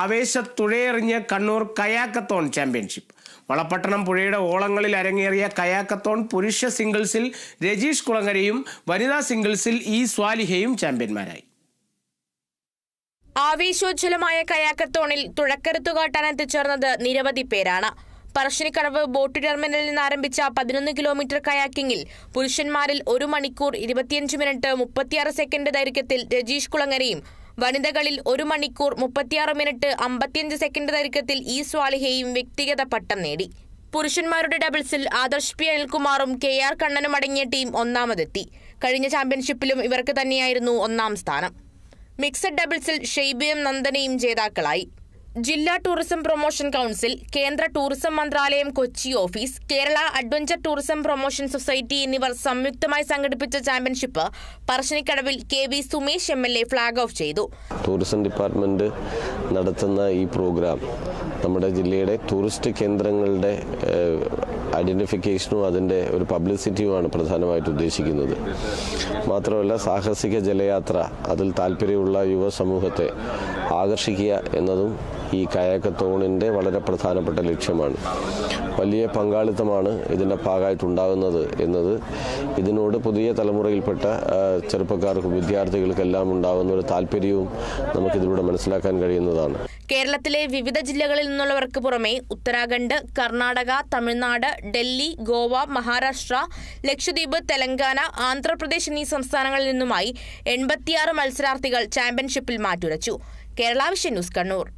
ആവേശത്തുഴയെറിഞ്ഞ് Kannur kayakathon championship. Valapattanam പുഴയുടെ ഓളങ്ങളിൽ അരങ്ങേറിയ കയാക്കത്തോൺ പുരുഷ സിംഗിൾസിൽ രജീഷ് കുളങ്ങരയും വനിതാ സിംഗിൾസിൽ ഇ സ്വാലിഹയും ചാമ്പ്യന്മാരായി. ആവേശോജ്വലമായ കയാക്കത്തോണിൽ തുഴക്കരുത്തു കാട്ടാൻ എത്തിച്ചേർന്നത് നിരവധി പേരാണ്. പറശ്ശിനിക്കടവ് ബോട്ട് ടെർമിനലിൽ നിന്ന് ആരംഭിച്ച പതിനൊന്ന് കിലോമീറ്റർ കയാക്കിങ്ങിൽ പുരുഷന്മാരിൽ ഒരു മണിക്കൂർ ഇരുപത്തിയഞ്ച് മിനിറ്റ് മുപ്പത്തിയാറ് സെക്കൻഡ് ദൈർഘ്യത്തിൽ രജീഷ് കുളങ്ങരയും വനിതകളിൽ ഒരു മണിക്കൂർ മുപ്പത്തിയാറ് മിനിറ്റ് അമ്പത്തിയഞ്ച് സെക്കൻഡ് ദൈർഘ്യത്തിൽ ഈ സ്വാലിഹയും വ്യക്തിഗത പട്ടം നേടി. പുരുഷന്മാരുടെ ഡബിൾസിൽ ആദർശ് പി അനിൽകുമാറും കെ ആർ കണ്ണനും അടങ്ങിയ ടീം ഒന്നാമതെത്തി. കഴിഞ്ഞ ചാമ്പ്യൻഷിപ്പിലും ഇവർക്ക് തന്നെയായിരുന്നു ഒന്നാം സ്ഥാനം. മിക്സഡ് ഡബിൾസിൽ ഷെയ്ബിയും നന്ദനയും ജേതാക്കളായി. ജില്ലാ ടൂറിസം പ്രൊമോഷൻ കൗൺസിൽ കേന്ദ്ര ടൂറിസം മന്ത്രാലയം Kochi office Kerala adventure tourism promotion society എന്നിവർ സംയുക്തമായി സംഘടിപ്പിച്ച championship പറശ്ശിനിക്കടവിൽ K V Sumesh M L A flag off ചെയ്തു. ടൂറിസം ഡിപ്പാർട്ട്മെന്റ് നടത്തുന്ന ഈ പ്രോഗ്രാം നമ്മുടെ ജില്ലയുടെ ടൂറിസ്റ്റ് കേന്ദ്രങ്ങളുടെ ഐഡന്റിഫിക്കേഷനും അതിന്റെ ഒരു പബ്ലിസിറ്റിയുമാണ് പ്രധാനമായിട്ട് ഉദ്ദേശിക്കുന്നത്. മാത്രമല്ല സാഹസിക ജലയാത്ര അതിൽ താല്പര്യമുള്ള യുവസമൂഹത്തെ ആകർഷിക്കുക എന്നതും ഈ കയാക്കത്തോണിന്റെ വളരെ പ്രധാനപ്പെട്ട ലക്ഷ്യമാണ്. വലിയ പങ്കാളിത്തമാണ് ഇതിന്റെ ഭാഗമായിട്ടുണ്ടാകുന്നത് എന്നത്. ഇതിനോട് പുതിയ തലമുറയിൽപ്പെട്ട ചെറുപ്പക്കാർക്കും വിദ്യാർത്ഥികൾക്കെല്ലാം ഉണ്ടാകുന്ന ഒരു താല്പര്യവും നമുക്കിതിലൂടെ മനസ്സിലാക്കാൻ കഴിയുന്നതാണ്. കേരളത്തിലെ വിവിധ ജില്ലകളിൽ നിന്നുള്ളവർക്ക് പുറമെ ഉത്തരാഖണ്ഡ് കർണാടക തമിഴ്നാട് ഡൽഹി ഗോവ മഹാരാഷ്ട്ര ലക്ഷദ്വീപ് തെലങ്കാന ആന്ധ്രാപ്രദേശ് എന്നീ സംസ്ഥാനങ്ങളിൽ നിന്നുമായി എൺപത്തിയാറ് മത്സരാർത്ഥികൾ ചാമ്പ്യൻഷിപ്പിൽ മാറ്റുരച്ചു. Kerala vision news Kannur.